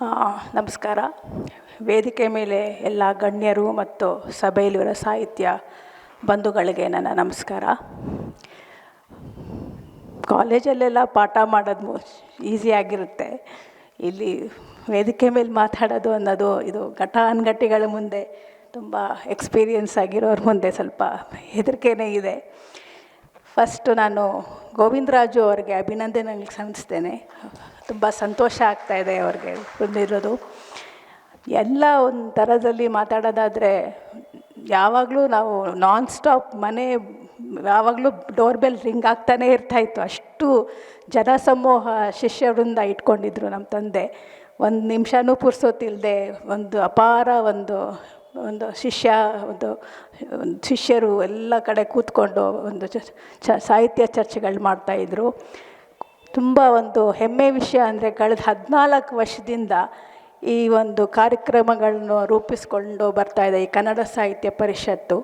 ನಮಸ್ಕಾರ. ವೇದಿಕೆ ಮೇಲೆ ಎಲ್ಲ ಗಣ್ಯರು ಮತ್ತು ಸಭೆಯಲ್ಲಿರೋ ಸಾಹಿತ್ಯ ಬಂಧುಗಳಿಗೆ ನನ್ನ ನಮಸ್ಕಾರ. ಕಾಲೇಜಲ್ಲೆಲ್ಲ ಪಾಠ ಮಾಡೋದು ಈಸಿಯಾಗಿರುತ್ತೆ ಇಲ್ಲಿ ವೇದಿಕೆ ಮೇಲೆ ಮಾತಾಡೋದು ಅನ್ನೋದು ಇದು ಘಟಾನುಘಟಿಗಳ ಮುಂದೆ ತುಂಬ ಎಕ್ಸ್ಪೀರಿಯನ್ಸ್ ಆಗಿರೋರ ಮುಂದೆ ಸ್ವಲ್ಪ ಹೆದರಿಕೆನೇ ಇದೆ. ಫಸ್ಟು ನಾನು ಗೋವಿಂದರಾಜು ಅವರಿಗೆ ಅಭಿನಂದನೆ ಸಲ್ಲಿಸ್ತೇನೆ. ತುಂಬ ಸಂತೋಷ ಆಗ್ತಾ ಇದೆ ಅವ್ರಿಗೆ ಬಂದಿರೋದು. ಎಲ್ಲ ಒಂದು ಥರದಲ್ಲಿ ಮಾತಾಡೋದಾದರೆ ಯಾವಾಗಲೂ ನಾವು ನಾನ್ ಸ್ಟಾಪ್ ಮನೆ, ಯಾವಾಗಲೂ ಡೋರ್ ಬೆಲ್ ರಿಂಗ್ ಆಗ್ತಾನೇ ಇರ್ತಾಯಿತ್ತು ಅಷ್ಟು ಜನಸಮೂಹ ಶಿಷ್ಯರಿಂದ ಇಟ್ಕೊಂಡಿದ್ರು ನಮ್ಮ ತಂದೆ. ಒಂದು ನಿಮಿಷನೂ ಪುರ್ಸೋತಿಲ್ಲದೆ ಒಂದು ಅಪಾರ ಒಂದು ಒಂದು ಶಿಷ್ಯ, ಒಂದು ಶಿಷ್ಯರು ಎಲ್ಲ ಕಡೆ ಕೂತ್ಕೊಂಡು ಒಂದು ಚ ಸಾಹಿತ್ಯ ಚರ್ಚೆಗಳು ಮಾಡ್ತಾಯಿದ್ರು ತುಂಬ ಒಂದು ಹೆಮ್ಮೆ ವಿಷಯ ಅಂದರೆ ಕಳೆದ ಹದಿನಾಲ್ಕು ವರ್ಷದಿಂದ ಈ ಒಂದು ಕಾರ್ಯಕ್ರಮಗಳನ್ನು ರೂಪಿಸಿಕೊಂಡು ಬರ್ತಾಯಿದೆ ಈ ಕನ್ನಡ ಸಾಹಿತ್ಯ ಪರಿಷತ್ತು.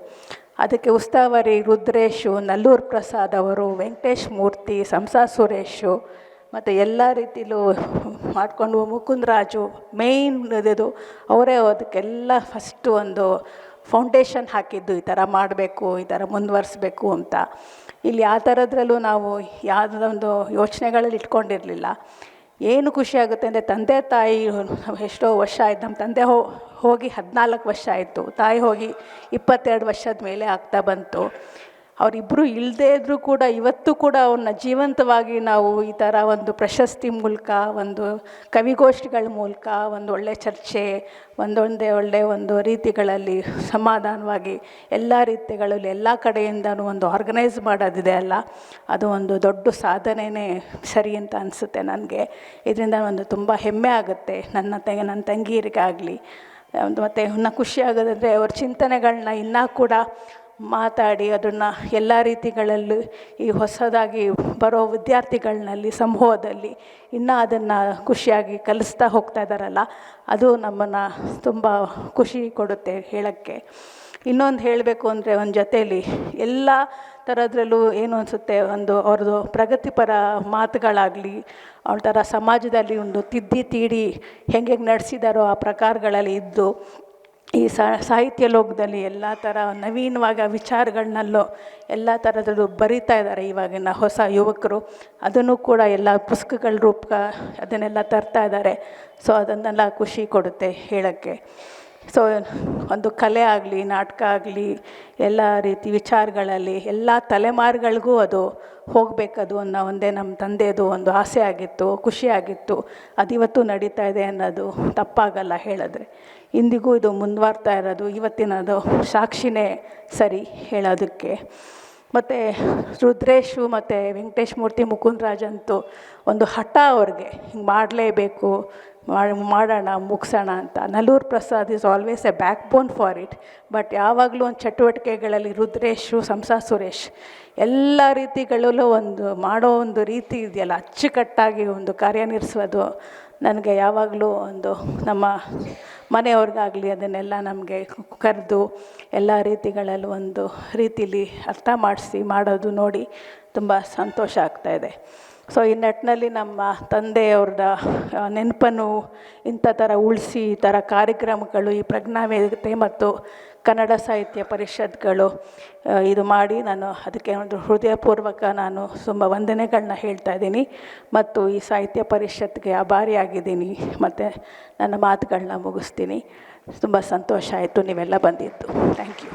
ಅದಕ್ಕೆ ಉಸ್ತಾವರಿ ರುದ್ರೇಶು, ನಲ್ಲೂರು ಪ್ರಸಾದ್ ಅವರು, ವೆಂಕಟೇಶ್ ಮೂರ್ತಿ, ಸಂಸಾ ಸುರೇಶು ಮತ್ತು ಎಲ್ಲ ರೀತಿಲೂ ಮಾಡಿಕೊಂಡು ಮುಕುಂದರಾಜು ಮೇಯ್ನ್ ಇದು. ಅವರೇ ಅದಕ್ಕೆಲ್ಲ ಫಸ್ಟ್ ಒಂದು ಫೌಂಡೇಶನ್ ಹಾಕಿದ್ದು ಈ ಥರ ಮಾಡಬೇಕು, ಈ ಥರ ಮುಂದುವರಿಸ್ಬೇಕು ಅಂತ. ಇಲ್ಲಿ ಯಾವ ಥರದ್ರಲ್ಲೂ ನಾವು ಯಾವುದೊಂದು ಯೋಚನೆಗಳಲ್ಲಿ ಇಟ್ಕೊಂಡಿರಲಿಲ್ಲ. ಏನು ಖುಷಿ ಆಗುತ್ತೆ ಅಂದರೆ ತಂದೆ ತಾಯಿ ಎಷ್ಟೋ ವರ್ಷ ಆಯ್ತು, ನಮ್ಮ ತಂದೆ ಹೋ, ಹೋಗಿ ಹದಿನಾಲ್ಕು ವರ್ಷ ಆಯಿತು, ತಾಯಿ ಹೋಗಿ ಇಪ್ಪತ್ತೆರಡು ವರ್ಷದ ಮೇಲೆ ಆಗ್ತಾ ಬಂತು. ಅವರಿಬ್ಬರು ಇಲ್ಲದೇ ಇದ್ದರೂ ಕೂಡ ಇವತ್ತು ಕೂಡ ಅವ್ರನ್ನ ಜೀವಂತವಾಗಿ ನಾವು ಈ ಥರ ಒಂದು ಪ್ರಶಸ್ತಿ ಮೂಲಕ, ಒಂದು ಕವಿಗೋಷ್ಠಿಗಳ ಮೂಲಕ, ಒಂದು ಒಳ್ಳೆಯ ಚರ್ಚೆ ಒಂದೊಂದೇ ಒಳ್ಳೆಯ ಒಂದು ರೀತಿಗಳಲ್ಲಿ ಸಮಾಧಾನವಾಗಿ ಎಲ್ಲ ರೀತಿಗಳಲ್ಲಿ ಎಲ್ಲ ಕಡೆಯಿಂದನೂ ಒಂದು ಆರ್ಗನೈಸ್ ಮಾಡೋದಿದೆ ಅಲ್ಲ? ಅದು ಒಂದು ದೊಡ್ಡ ಸಾಧನೆಯೇ ಸರಿ ಅಂತ ಅನಿಸುತ್ತೆ ನನಗೆ. ಇದರಿಂದ ಒಂದು ತುಂಬ ಹೆಮ್ಮೆ ಆಗುತ್ತೆ ನನ್ನ ತೆ, ನನ್ನ ತಂಗಿಯರಿಗಾಗಲಿ. ಮತ್ತು ಇನ್ನೂ ಖುಷಿ ಆಗೋದಂದರೆ ಅವ್ರ ಚಿಂತನೆಗಳನ್ನ ಇನ್ನೂ ಕೂಡ ಮಾತಾಡಿ ಅದನ್ನು ಎಲ್ಲ ರೀತಿಗಳಲ್ಲೂ ಈ ಹೊಸದಾಗಿ ಬರೋ ವಿದ್ಯಾರ್ಥಿಗಳಲ್ಲಿ ಸಮೂಹದಲ್ಲಿ ಇನ್ನೂ ಅದನ್ನು ಖುಷಿಯಾಗಿ ಕಲಿಸ್ತಾ ಹೋಗ್ತಾ ಇದ್ದಾರಲ್ಲ ಅದು ನಮ್ಮನ್ನು ತುಂಬ ಖುಷಿ ಕೊಡುತ್ತೆ ಹೇಳೋಕ್ಕೆ. ಇನ್ನೊಂದು ಹೇಳಬೇಕು ಅಂದರೆ ಒಂದು ಜೊತೇಲಿ ಎಲ್ಲ ಥರದ್ರಲ್ಲೂ ಏನು ಅನಿಸುತ್ತೆ, ಒಂದು ಅವ್ರದ್ದು ಪ್ರಗತಿಪರ ಮಾತುಗಳಾಗಲಿ, ಅವ್ರ ಥರ ಸಮಾಜದಲ್ಲಿ ಒಂದು ತಿದ್ದಿ ತೀಡಿ ಹೆಂಗೆ ನಡೆಸಿದಾರೋ ಆ ಪ್ರಕಾರಗಳಲ್ಲಿ ಇದ್ದು ಈ ಸಾಹಿತ್ಯ ಲೋಕದಲ್ಲಿ ಎಲ್ಲ ಥರ ನವೀನವಾಗಿ ವಿಚಾರಗಳನ್ನಲ್ಲೂ ಎಲ್ಲ ಥರದಲ್ಲೂ ಬರಿತಾ ಇದ್ದಾರೆ ಇವಾಗಿನ ಹೊಸ ಯುವಕರು. ಅದನ್ನು ಕೂಡ ಎಲ್ಲ ಪುಸ್ತಕಗಳ ರೂಪ ಅದನ್ನೆಲ್ಲ ತರ್ತಾ ಇದ್ದಾರೆ ಸೊ ಅದನ್ನೆಲ್ಲ ಖುಷಿ ಕೊಡುತ್ತೆ ಹೇಳೋಕ್ಕೆ. ಸೊ ಒಂದು ಕಲೆ ಆಗಲಿ, ನಾಟಕ ಆಗಲಿ, ಎಲ್ಲ ರೀತಿ ವಿಚಾರಗಳಲ್ಲಿ, ಎಲ್ಲ ತಲೆಮಾರುಗಳಿಗೂ ಅದು ಹೋಗಬೇಕದು ಅನ್ನೋ ಒಂದೇ ನಮ್ಮ ತಂದೆದು ಒಂದು ಆಸೆ ಆಗಿತ್ತು ಖುಷಿಯಾಗಿತ್ತು ಇವತ್ತು ನಡೀತಾ ಇದೆ ಅನ್ನೋದು ತಪ್ಪಾಗಲ್ಲ ಹೇಳಿದ್ರೆ. ಇಂದಿಗೂ ಇದು ಮುಂದುವರ್ತಾ ಇರೋದು, ಇವತ್ತಿನದು ಸಾಕ್ಷಿನೇ ಸರಿ ಹೇಳೋದಕ್ಕೆ. ಮತ್ತು ರುದ್ರೇಶು ಮತ್ತು ವೆಂಕಟೇಶ್ ಮೂರ್ತಿ ಮುಕುಂದ್ರಾಜ್ ಅಂತೂ ಒಂದು ಹಠ ಅವ್ರಿಗೆ, ಹಿಂಗೆ ಮಾಡಲೇಬೇಕು ಮಾಡಿ ಮಾಡೋಣ, ಮುಗಿಸೋಣ ಅಂತ. Nalluru Prasad is always a backbone for it but ಯಾವಾಗಲೂ ಒಂದು ಚಟುವಟಿಕೆಗಳಲ್ಲಿ ರುದ್ರೇಶು, ಸಂಸಾ ಸುರೇಶ್, ಎಲ್ಲ ರೀತಿಗಳಲ್ಲೂ ಒಂದು, ಮಾಡೋ ಒಂದು ರೀತಿ ಇದೆಯಲ್ಲ, ಅಚ್ಚುಕಟ್ಟಾಗಿ ಒಂದು ಕಾರ್ಯನಿರ್ಸೋದು ನನಗೆ ಯಾವಾಗಲೂ ಒಂದು ನಮ್ಮ ಮನೆಯವ್ರಿಗಾಗಲಿ ಅದನ್ನೆಲ್ಲ ನಮಗೆ ಕರೆದು ಎಲ್ಲ ರೀತಿಗಳಲ್ಲೂ ಒಂದು ರೀತಿಲಿ ಅರ್ಥ ಮಾಡಿಸಿ ಮಾಡೋದು ನೋಡಿ ತುಂಬ ಸಂತೋಷ ಆಗ್ತಾಯಿದೆ ಸೊ ಈ ನಿಟ್ಟಿನಲ್ಲಿ ನಮ್ಮ ತಂದೆಯವ್ರದ ನೆನಪನ್ನು ಇಂಥ ಥರ ಉಳಿಸಿ, ಈ ಥರ ಕಾರ್ಯಕ್ರಮಗಳು, ಈ ಪ್ರಜ್ಞಾವೇದಿಕೆ ಮತ್ತು ಕನ್ನಡ ಸಾಹಿತ್ಯ ಪರಿಷತ್ಗಳು ಇದು ಮಾಡಿ ನಾನು ಅದಕ್ಕೆ ಒಂದು ಹೃದಯಪೂರ್ವಕ ನಾನು ತುಂಬ ವಂದನೆಗಳನ್ನ ಹೇಳ್ತಾ ಇದ್ದೀನಿ. ಮತ್ತು ಈ ಸಾಹಿತ್ಯ ಪರಿಷತ್ಗೆ ಆಭಾರಿಯಾಗಿದ್ದೀನಿ ಮತ್ತು ನನ್ನ ಮಾತುಗಳನ್ನ ಮುಗಿಸ್ತೀನಿ. ತುಂಬ ಸಂತೋಷ ಆಯಿತು. ನೀವೆಲ್ಲ ಬಂದಿದ್ದು. Thank you